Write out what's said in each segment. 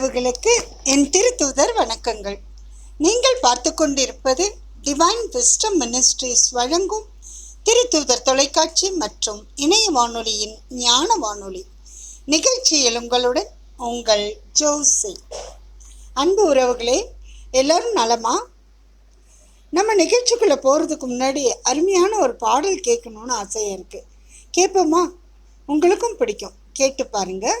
உறவுகளுக்கு என் திருத்தூதர் வணக்கங்கள். நீங்கள் பார்த்து கொண்டிருப்பது டிவைன் விஸ்டம் மினிஸ்ட்ரீஸ் வழங்கும் திருத்தூதர் தொலைக்காட்சி மற்றும் இணைய வானொலியின் ஞான வானொலி. நிகழ்ச்சியில் உங்களுடன் உங்கள் ஜோசி. அன்பு உறவுகளே எல்லோரும் நலமா? நம்ம நிகழ்ச்சிக்குள்ளே போகிறதுக்கு முன்னாடி அருமையான ஒரு பாடல் கேட்கணும்னு ஆசையாக இருக்குது கேட்போமா? உங்களுக்கும் பிடிக்கும். கேட்டு பாருங்கள்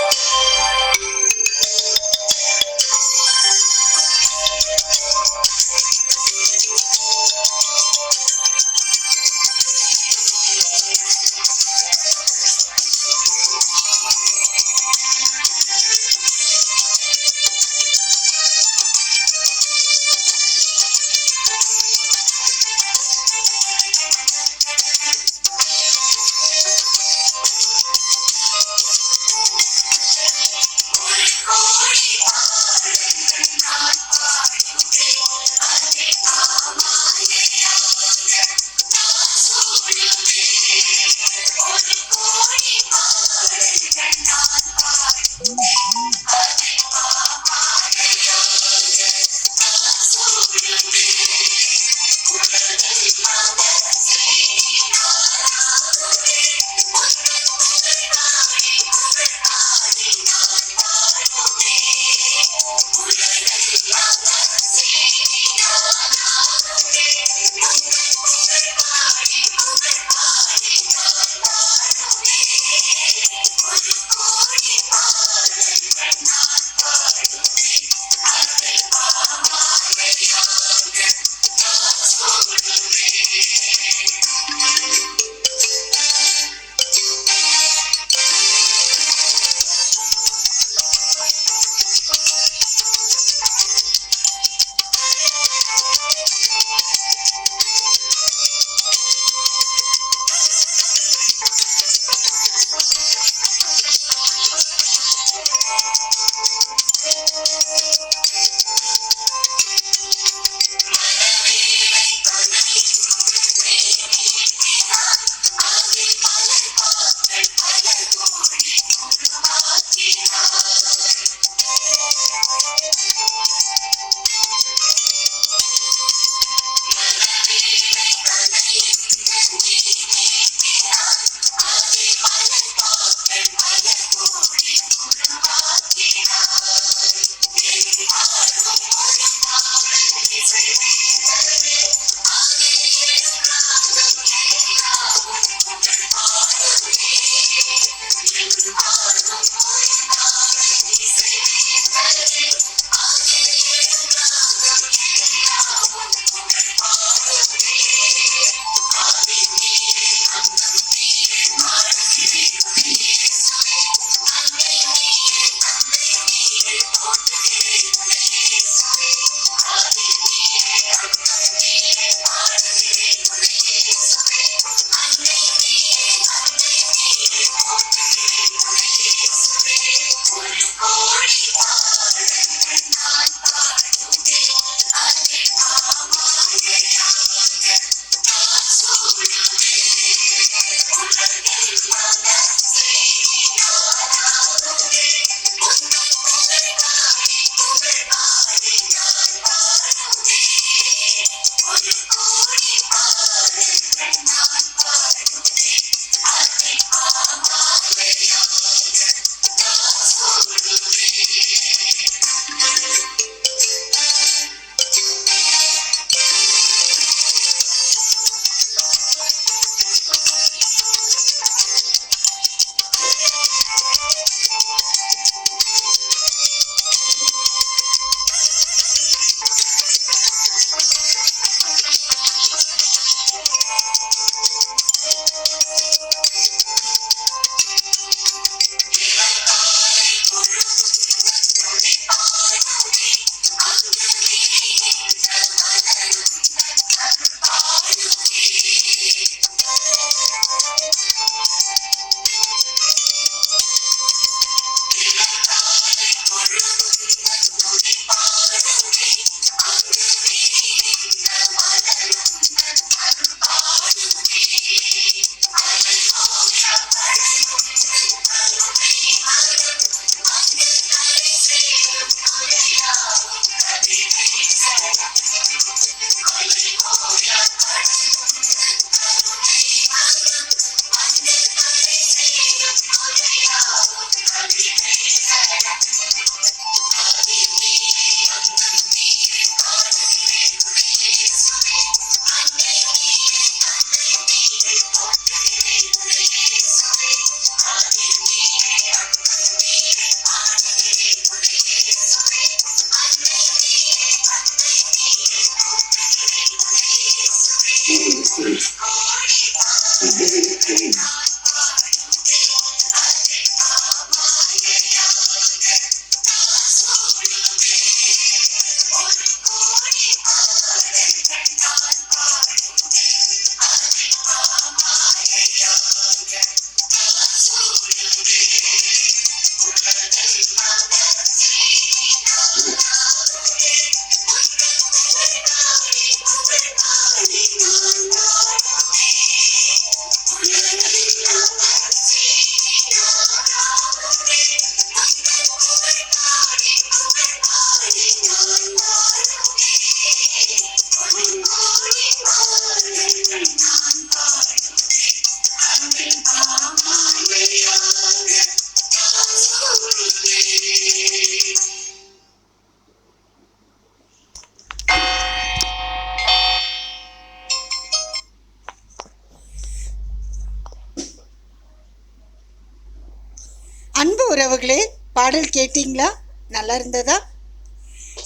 உறவுகளே பாடல் கேட்டிங்களா? நல்லா இருந்ததா?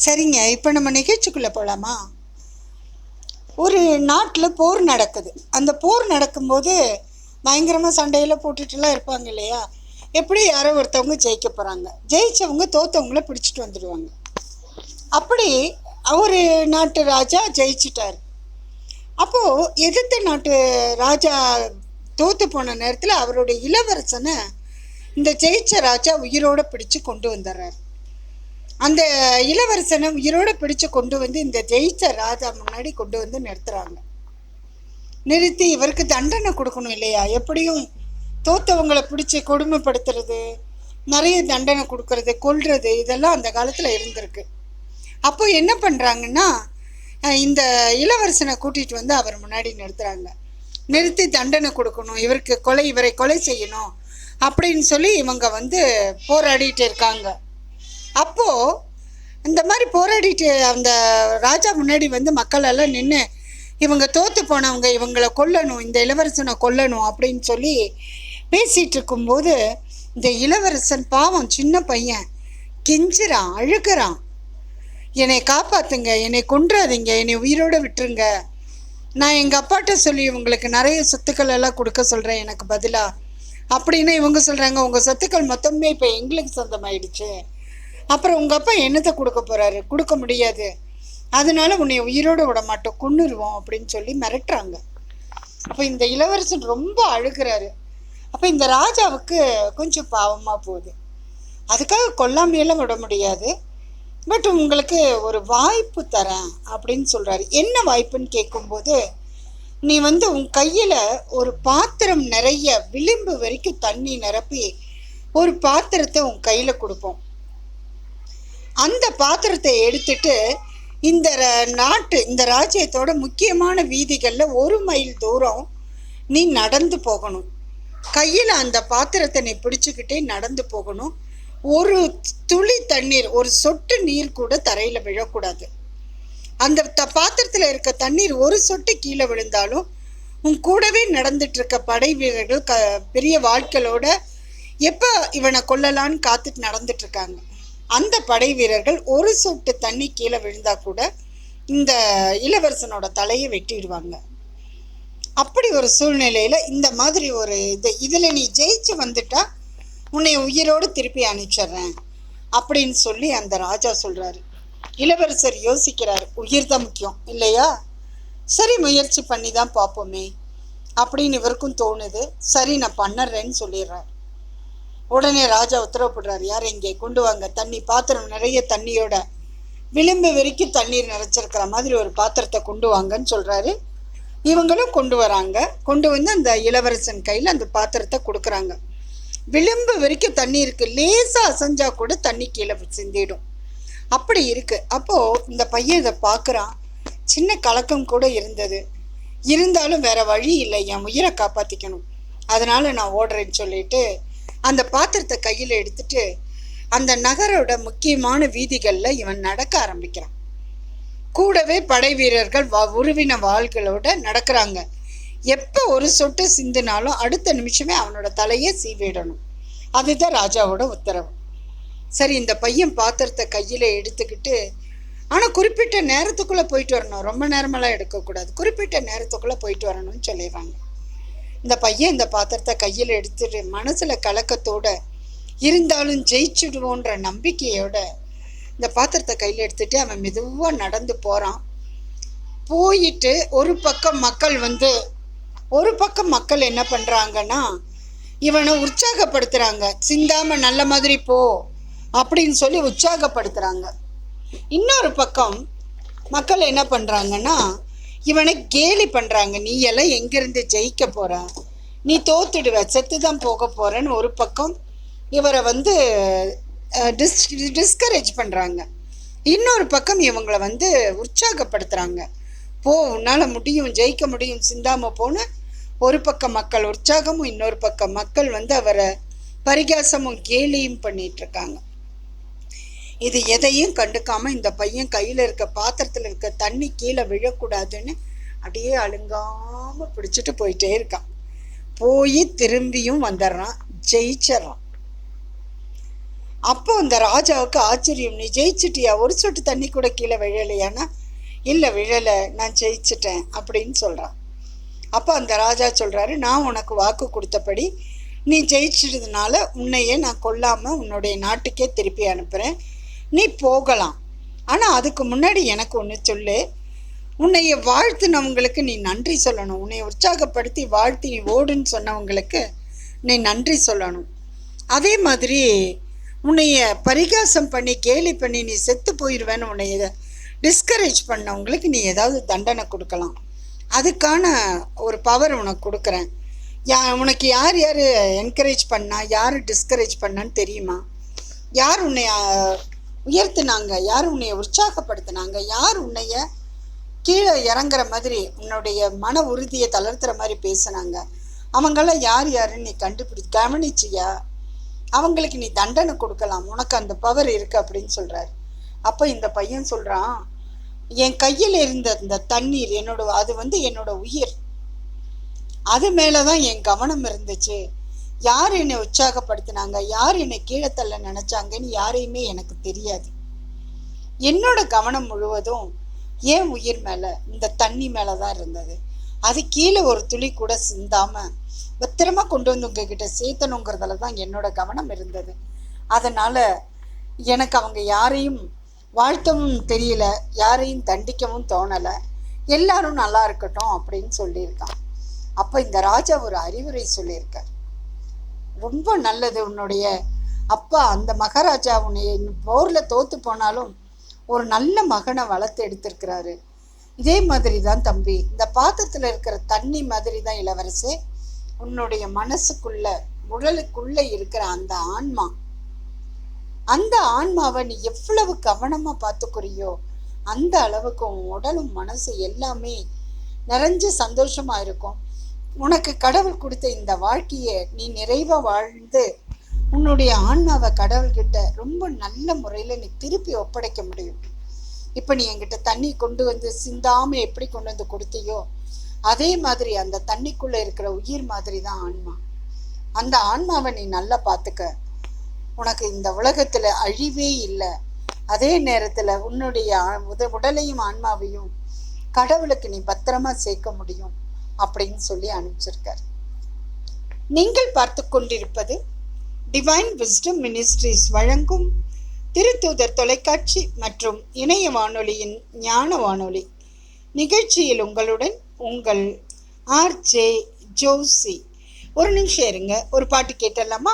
சரிங்க இப்போ நம்ம நிகழ்ச்சிக்குள்ளே போகலாமா ஒரு நாட்டில் போர் நடக்குது. அந்த போர் நடக்கும்போது பயங்கரமாக சண்டையில் போட்டுட்டுலாம் இருப்பாங்க இல்லையா? எப்படி யாரோ ஒருத்தவங்க ஜெயிக்க போகிறாங்க ஜெயித்தவங்க தோத்தவங்கள பிடிச்சிட்டு வந்துடுவாங்க அப்படி ஒரு நாட்டு ராஜா ஜெயிச்சிட்டார். அப்போது எதிர்த்த நாட்டு ராஜா தோற்று போன நேரத்தில் அவருடைய இளவரசனை இந்த ஜெயிச்ச ராஜா உயிரோட பிடிச்சு கொண்டு வந்துடுறார் அந்த இளவரசனை உயிரோடு பிடிச்சு கொண்டு வந்து இந்த ஜெயிச்ச ராஜா முன்னாடி கொண்டு வந்து நிறுத்துறாங்க. நிறுத்தி இவருக்கு தண்டனை கொடுக்கணும் இல்லையா? எப்படியும் தோத்தவங்களை பிடிச்சி கொடுமைப்படுத்துறது நிறைய தண்டனை கொடுக்கறது கொல்றது இதெல்லாம் அந்த காலத்தில் இருந்திருக்கு. அப்போ என்ன பண்ணுறாங்கன்னா இந்த இளவரசனை கூட்டிகிட்டு வந்து அவர் முன்னாடி நிறுத்துறாங்க. நிறுத்தி தண்டனை கொடுக்கணும். இவருக்கு கொலை இவரை கொலை செய்யணும். அப்படின்னு சொல்லி இவங்க வந்து போராடிட்டு இருக்காங்க. அப்போது இந்த மாதிரி போராடிட்டு அந்த ராஜா முன்னாடி வந்து மக்கள் எல்லாம் நின்று இவங்க தோத்து போனவங்க இவங்களை கொல்லணும் இந்த இளவரசனை கொல்லணும் அப்படின்னு சொல்லி பேசிகிட்டு இருக்கும்போது இந்த இளவரசன் பாவம் சின்ன பையன் கெஞ்சுறான் அழுகிறான். என்னை காப்பாற்றுங்க என்னை கொன்றாதீங்க என்னை உயிரோடு விட்டுருங்க. நான் எங்கள் அப்பாட்ட சொல்லி உங்களுக்கு நிறைய சொத்துக்கள் எல்லாம் கொடுக்க சொல்கிறேன் எனக்கு பதிலாக அப்படின்னு இவங்க சொல்கிறாங்க உங்கள் சொத்துக்கள் மொத்தமே இப்போ எங்களுக்கு சொந்தமாயிடுச்சு. அப்புறம் உங்கள் அப்பா என்னத்தை கொடுக்க போகிறாரு கொடுக்க முடியாது. அதனால உன்னை உயிரோடு விட மாட்டோம். கொன்னுருவோம் அப்படின்னு சொல்லி மிரட்டுறாங்க. அப்போ இந்த இளவரசன் ரொம்ப அழுகிறாரு. அப்போ இந்த ராஜாவுக்கு கொஞ்சம் பாவமாக போகுது. அதுக்காக கொல்லாமையெல்லாம் விட முடியாது. பட் உங்களுக்கு ஒரு வாய்ப்பு தரேன் அப்படின்னு சொல்கிறாரு என்ன வாய்ப்புன்னு கேட்கும்போது நீ வந்து உன் கையில் ஒரு பாத்திரம் நிறைய விளிம்பு வரைக்கும் தண்ணி நிரப்பி ஒரு பாத்திரத்தை உன் கையில் கொடுப்போம். அந்த பாத்திரத்தை எடுத்துட்டு இந்த ர- நாட்டு இந்த ராஜ்யத்தோட முக்கியமான வீதிகளில் ஒரு மைல் தூரம் நீ நடந்து போகணும். கையில் அந்த பாத்திரத்தை நீ பிடிச்சிக்கிட்டே நடந்து போகணும். ஒரு துளி தண்ணீர் ஒரு சொட்டு நீர் கூட தரையில் விழக்கூடாது. அந்த த பாத்திரத்தில் இருக்க தண்ணீர் ஒரு சொட்டு கீழே விழுந்தாலும் உன் கூடவே நடந்துட்டு இருக்க படை வீரர்கள் க பெரிய வாழ்க்கையோட எப்போ இவனை கொல்லலான்னு காத்துட்டு நடந்துட்டு இருக்காங்க. அந்த படை வீரர்கள் ஒரு சொட்டு தண்ணி கீழே விழுந்தா கூட இந்த இளவரசனோட தலையை வெட்டிடுவாங்க. அப்படி ஒரு சூழ்நிலையில் இந்த மாதிரி ஒரு இது இதில் நீ ஜெயிச்சு வந்துட்டா உன்னை உயிரோடு திருப்பி அனுப்பிச்சிடுறேன் அப்படின்னு சொல்லி அந்த ராஜா சொல்கிறாரு இளவரசர் யோசிக்கிறார் உயிர் தான் முக்கியம் இல்லையா? சரி முயற்சி பண்ணி தான் பார்ப்போமே. அப்படின்னு இவருக்கும் தோணுது. சரி நான் பண்ணுறேன்னு சொல்லிடுறார். உடனே ராஜா உத்தரவுப்படுறார் யார் இங்கே கொண்டு வாங்க? தண்ணி பாத்திரம் நிறைய தண்ணியோட விளிம்பு வரைக்கும் தண்ணீர் நிறைச்சிருக்கிற மாதிரி ஒரு பாத்திரத்தை கொண்டு வாங்கன்னு சொல்கிறாரு இவங்களும் கொண்டு வராங்க. கொண்டு வந்து அந்த இளவரசன் கையில் அந்த பாத்திரத்தை கொடுக்குறாங்க. விளிம்பு வரைக்கும் தண்ணி இருக்கு லேசாக அசைஞ்சா கூட தண்ணி கீழே சிந்திடும். அப்படி இருக்கு. அப்போ இந்த பையன் இதை பார்க்குறான். சின்ன கலக்கம் கூட இருந்தது. இருந்தாலும் வேற வழி இல்லை. என் உயிரை காப்பாற்றிக்கணும் அதனால நான் ஓடுறேன்னு சொல்லிட்டு அந்த பாத்திரத்தை கையில் எடுத்துட்டு அந்த நகரோட முக்கியமான வீதிகளில் இவன் நடக்க ஆரம்பிக்கிறான். கூடவே படை வீரர்கள் வ உருவின வாள்களோட நடக்கிறாங்க. எப்போ ஒரு சொட்டு சிந்தினாலும் அடுத்த நிமிஷமே அவனோட தலையை சீவிடணும். அதுதான் ராஜாவோட உத்தரவு. சரி இந்த பையன் பாத்திரத்தை கையில் எடுத்துக்கிட்டு ஆனால் குறிப்பிட்ட நேரத்துக்குள்ளே போயிட்டு வரணும். ரொம்ப நேரமெல்லாம் எடுக்கக்கூடாது. குறிப்பிட்ட நேரத்துக்குள்ளே போயிட்டு வரணும்னு சொல்லிடுறாங்க. இந்த பையன் இந்த பாத்திரத்தை கையில் எடுத்துட்டு மனசில் கலக்கத்தோட இருந்தாலும் ஜெயிச்சுடுவோன்ற நம்பிக்கையோட இந்த பாத்திரத்தை கையில் எடுத்துட்டு அவன் மெதுவாக நடந்து போகிறான் போயிட்டு ஒரு பக்கம் மக்கள் வந்து ஒரு பக்கம் மக்கள் என்ன பண்ணுறாங்கன்னா இவனை உற்சாகப்படுத்துகிறாங்க சிந்தாமல் நல்ல மாதிரி போ. அப்படின்னு சொல்லி உற்சாகப்படுத்துகிறாங்க இன்னொரு பக்கம் மக்கள் என்ன பண்ணுறாங்கன்னா இவனை கேலி பண்ணுறாங்க நீ எல்லாம் எங்கேருந்து ஜெயிக்க போகிற நீ தோத்துடுவ. செத்து தான் போக போகிறேன்னு ஒரு பக்கம் இவரை வந்து டிஸ் டிஸ்கரேஜ் பண்ணுறாங்க இன்னொரு பக்கம் இவங்களை வந்து உற்சாகப்படுத்துகிறாங்க போ உன்னால் முடியும். ஜெயிக்க முடியும். சிந்தாமல் போன ஒரு பக்கம் மக்கள் உற்சாகமும் இன்னொரு பக்கம் மக்கள் வந்து அவரை பரிகாசமும் கேலியும் பண்ணிகிட்ருக்காங்க இது எதையும் கண்டுக்காமல் இந்த பையன் கையில் இருக்க பாத்திரத்தில் இருக்க தண்ணி கீழே விழக்கூடாதுன்னு அப்படியே அழுங்காம பிடிச்சிட்டு போயிட்டே இருக்கான். போய் திரும்பியும் வந்துடுறான். ஜெயிச்சிடறான். அப்போ அந்த ராஜாவுக்கு ஆச்சரியம். நீ ஜெயிச்சிட்டியா? ஒரு சொட்டு தண்ணி கூட கீழே விழலையானா இல்லை விழலை. நான் ஜெயிச்சிட்டேன் அப்படின்னு சொல்கிறான் அப்போ அந்த ராஜா சொல்கிறாரு நான் உனக்கு வாக்கு கொடுத்தபடி நீ ஜெயிச்சிட்டதுனால உன்னையே நான் கொல்லாமல் உன்னுடைய நாட்டுக்கே திருப்பி அனுப்புகிறேன் நீ போகலாம். ஆனால் அதுக்கு முன்னாடி எனக்கு ஒன்று சொல்லு. உன்னைய வாழ்த்துனவங்களுக்கு நீ நன்றி சொல்லணும். உன்னை உற்சாகப்படுத்தி வாழ்த்தி நீ ஓடுன்னு சொன்னவங்களுக்கு நீ நன்றி சொல்லணும். அதே மாதிரி உன்னைய பரிகாசம் பண்ணி கேலி பண்ணி நீ செத்து போயிடுவேன்னு உன்னைய டிஸ்கரேஜ் பண்ணவங்களுக்கு நீ ஏதாவது தண்டனை கொடுக்கலாம். அதுக்கான ஒரு பவர் உனக்கு கொடுக்குறேன். யா உனக்கு யார் யார் என்கரேஜ் பண்ணா யார் டிஸ்கரேஜ் பண்ணான்னு தெரியுமா? யார் உன்னை உயர்த்துனாங்க. யார் உன்னைய உற்சாகப்படுத்தினாங்க? யார் உன்னைய கீழே இறங்குற மாதிரி உன்னுடைய மன உறுதியை தளர்த்துற மாதிரி பேசுனாங்க? அவங்களாம் யார் யாருன்னு நீ கண்டுபிடி கவனிச்சியா? அவங்களுக்கு நீ தண்டனை கொடுக்கலாம். உனக்கு அந்த பவர் இருக்கு அப்படின்னு சொல்றாரு. அப்போ இந்த பையன் சொல்றான் என் கையில் இருந்த இந்த தண்ணீர் என்னோட அது வந்து என்னோட உயிர். அது மேலே தான் என் கவனம் இருந்துச்சு. யார் என்னை உற்சாகப்படுத்தினாங்க? யார் என்னை கீழே தள்ள நினைச்சாங்கன்னு யாரையுமே எனக்கு தெரியாது. என்னோட கவனம் முழுவதும் ஏன் உயிர் மேலே இந்த தண்ணி மேலே தான் இருந்தது. அது கீழே ஒரு துளி கூட சிந்தாமல் பத்திரமா கொண்டு வந்து உங்ககிட்ட சேர்த்தணுங்கிறதுல தான் என்னோட கவனம் இருந்தது. அதனால் எனக்கு அவங்க யாரையும் வாழ்த்தவும் தெரியல யாரையும் தண்டிக்கவும் தோணலை. எல்லாரும் நல்லா இருக்கட்டும் அப்படின்னு சொல்லியிருக்கான். அப்போ இந்த ராஜா ஒரு அறிவுரை சொல்லியிருக்கார். ரொம்ப நல்லது உன்னுடைய அப்பா. அந்த மகாராஜா உன்னை போரில் தோற்று போனாலும் ஒரு நல்ல மகனை வளர்த்து எடுத்திருக்கிறாரு. இதே மாதிரி தான் தம்பி. இந்த பாத்திரத்தில் இருக்கிற தண்ணி மாதிரி தான் இளவரசே உன்னுடைய மனசுக்குள்ள உடலுக்குள்ள இருக்கிற அந்த ஆன்மா. அந்த ஆன்மாவை நீ எவ்வளவு கவனமா பார்த்துக்குறியோ அந்த அளவுக்கு உன் உடலும் மனசு எல்லாமே நிறைஞ்ச சந்தோஷமா இருக்கும். உனக்கு கடவுள் கொடுத்த இந்த வாழ்க்கையை நீ நிறைவா வாழ்ந்து உன்னுடைய ஆன்மாவை கடவுள்கிட்ட ரொம்ப நல்ல முறையில் நீ திருப்பி ஒப்படைக்க முடியும். இப்போ நீ என்கிட்ட தண்ணி கொண்டு வந்து சிந்தாமல் எப்படி கொண்டு வந்து கொடுத்தியோ அதே மாதிரி அந்த தண்ணிக்குள்ளே இருக்கிற உயிர் மாதிரி தான் ஆன்மா. அந்த ஆன்மாவை நீ நல்லா பார்த்துக்க உனக்கு இந்த உலகத்தில் அழிவே இல்லை. அதே நேரத்தில் உன்னுடைய உத- உடலையும் ஆன்மாவையும் கடவுளுக்கு நீ பத்திரமா சேர்க்க முடியும். அப்படின்னு சொல்லி அனுப்பிச்சிருக்கார். நீங்கள் பார்த்து கொண்டிருப்பது டிவைன் விஸ்டம் மினிஸ்ட்ரிஸ் வழங்கும் திருத்தூதர் தொலைக்காட்சி மற்றும் இணைய வானொலியின் ஞான வானொலி. நிகழ்ச்சியில் உங்களுடன் உங்கள் ஆர்ஜே ஜோசி ஒரு நிமிஷம் இருங்க ஒரு பாட்டு கேட்டலாமா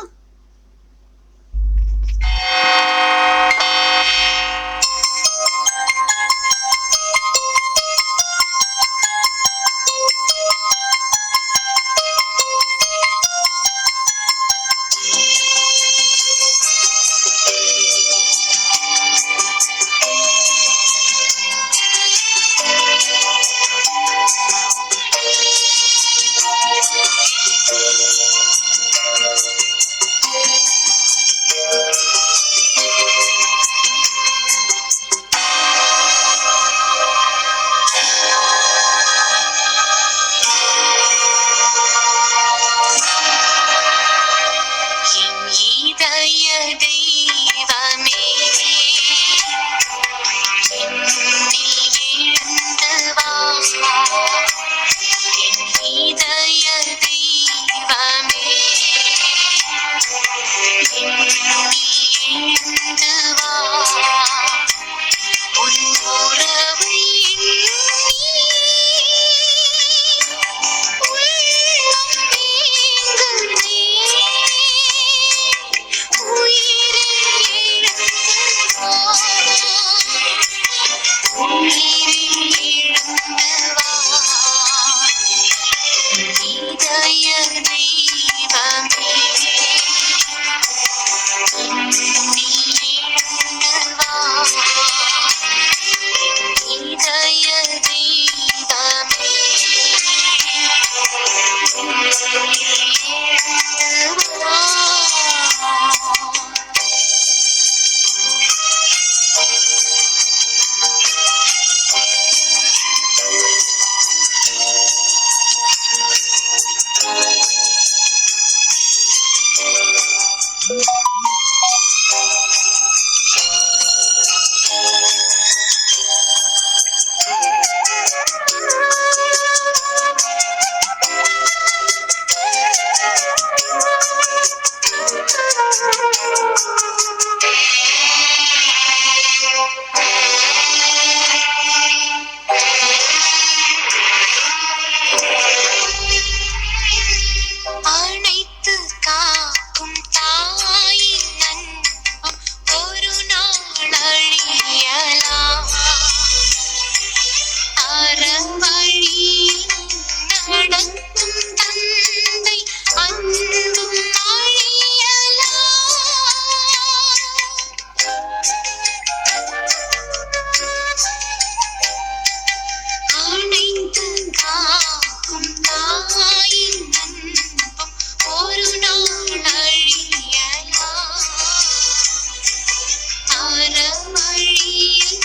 அறவழியில்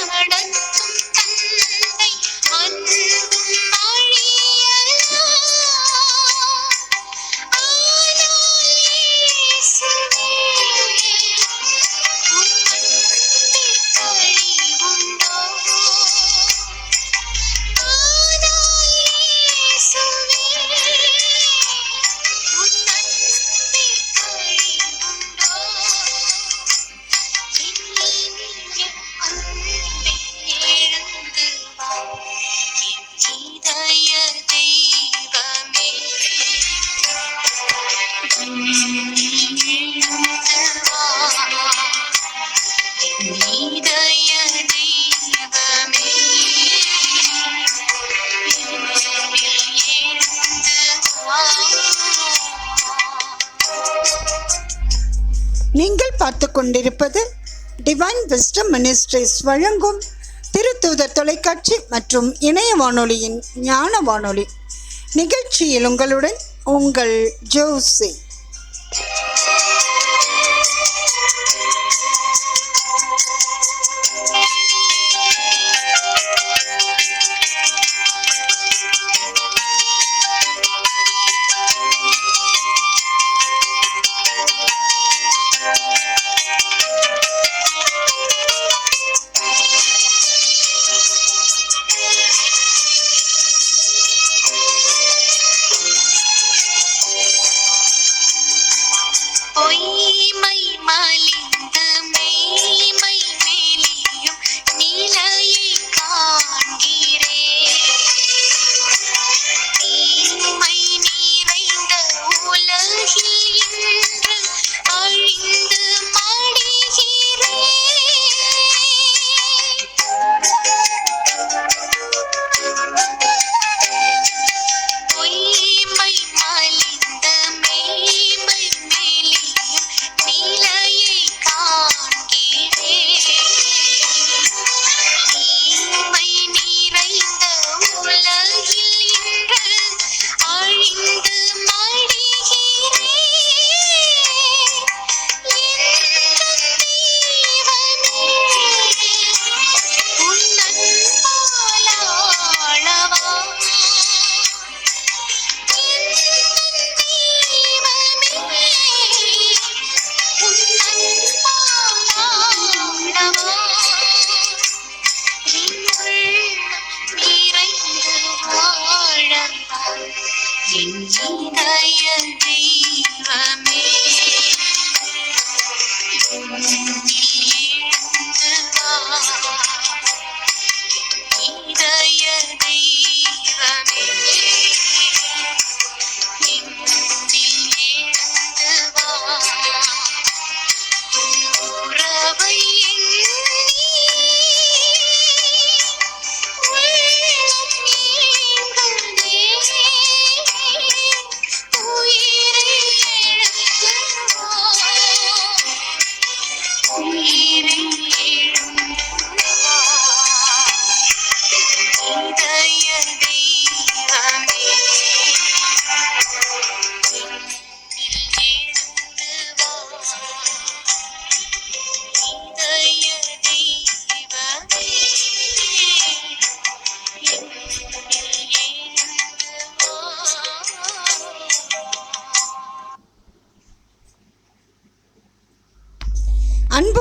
நடத்தும் நீங்கள் பார்த்து கொண்டிருப்பது டிவைன் விஸ்டம் மினிஸ்ட்ரிஸ் வழங்கும் திருத்தூதர் தொலைக்காட்சி மற்றும் இணைய வானொலியின் ஞான வானொலி நிகழ்ச்சியில் உங்களுடன் உங்கள் ஜோசி.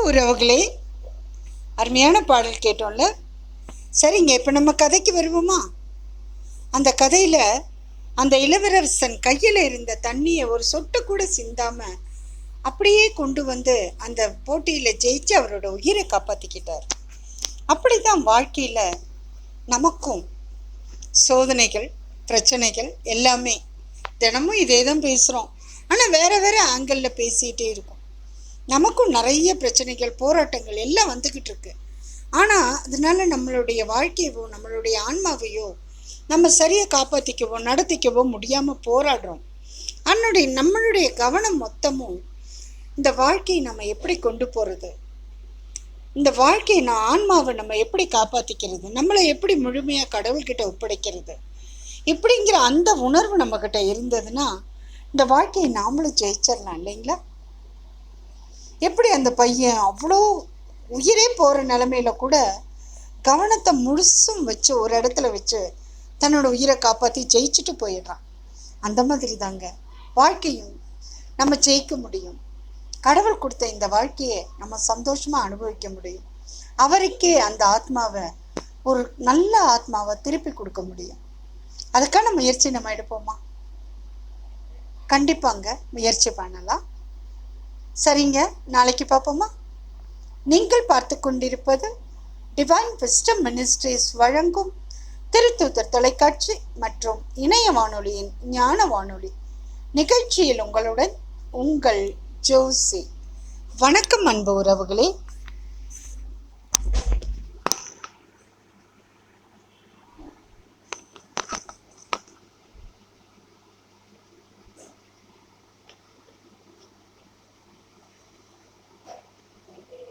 உறவுகளே அருமையான பாடல் கேட்டோம்ல? சரிங்க இப்போ நம்ம கதைக்கு வருவோமா? அந்த கதையில் அந்த இளவரசன் கையில் இருந்த தண்ணியை ஒரு சொட்டு கூட சிந்தாமல் அப்படியே கொண்டு வந்து அந்த போட்டியில் ஜெயிச்சு அவரோட உயிரை காப்பாற்றிக்கிட்டார் அப்படி தான் வாழ்க்கையில் நமக்கும் சோதனைகள் பிரச்சனைகள் எல்லாமே தினமும் இதே தான் பேசுகிறோம் ஆனால் வேறு வேறு ஆங்கிளில் பேசிகிட்டே இருக்கோம். நமக்கும் நிறைய பிரச்சனைகள் போராட்டங்கள் எல்லாம் வந்துக்கிட்டு இருக்கு. ஆனால் அதனால நம்மளுடைய வாழ்க்கையவோ நம்மளுடைய ஆன்மாவையோ நம்ம சரியாக காப்பாற்றிக்கவோ நடத்திக்கவோ முடியாமல் போராடுறோம். அன்னுடைய நம்மளுடைய கவனம் மொத்தமும் இந்த வாழ்க்கையை நம்ம எப்படி கொண்டு போகிறது இந்த வாழ்க்கையை நான் ஆன்மாவை நம்ம எப்படி காப்பாற்றிக்கிறது நம்மளை எப்படி முழுமையாக கடவுள்கிட்ட ஒப்படைக்கிறது? இப்படிங்கிற அந்த உணர்வு நம்மக்கிட்ட இருந்ததுன்னா இந்த வாழ்க்கையை நாமளும் ஜெயிச்சிடலாம் இல்லைங்களா? எப்படி அந்த பையன் அவ்வளோ உயிரே போகிற நிலமையில கூட கவனத்தை முழுசும் வச்சு ஒரு இடத்துல வச்சு தன்னோட உயிரை காப்பாற்றி ஜெயிச்சுட்டு போயிடுறான். அந்த மாதிரி தாங்க வாழ்க்கையும் நம்ம ஜெயிக்க முடியும். கடவுள் கொடுத்த இந்த வாழ்க்கையை நம்ம சந்தோஷமாக அனுபவிக்க முடியும். அவருக்கே அந்த ஆத்மாவை ஒரு நல்ல ஆத்மாவை திருப்பி கொடுக்க முடியும். அதுக்கான முயற்சி நம்ம எடுப்போமா? கண்டிப்பாங்க. முயற்சி பண்ணலாம். சரிங்க நாளைக்கு பார்ப்போமா? நீங்கள் பார்த்து கொண்டிருப்பது டிவைன் விஸ்டம் மினிஸ்ட்ரிஸ் வழங்கும் திருத்தூதர் தொலைக்காட்சி மற்றும் இணைய வானொலியின் ஞான வானொலி நிகழ்ச்சியில் உங்களுடன் உங்கள் ஜோசி. வணக்கம் அன்பு உறவுகளே.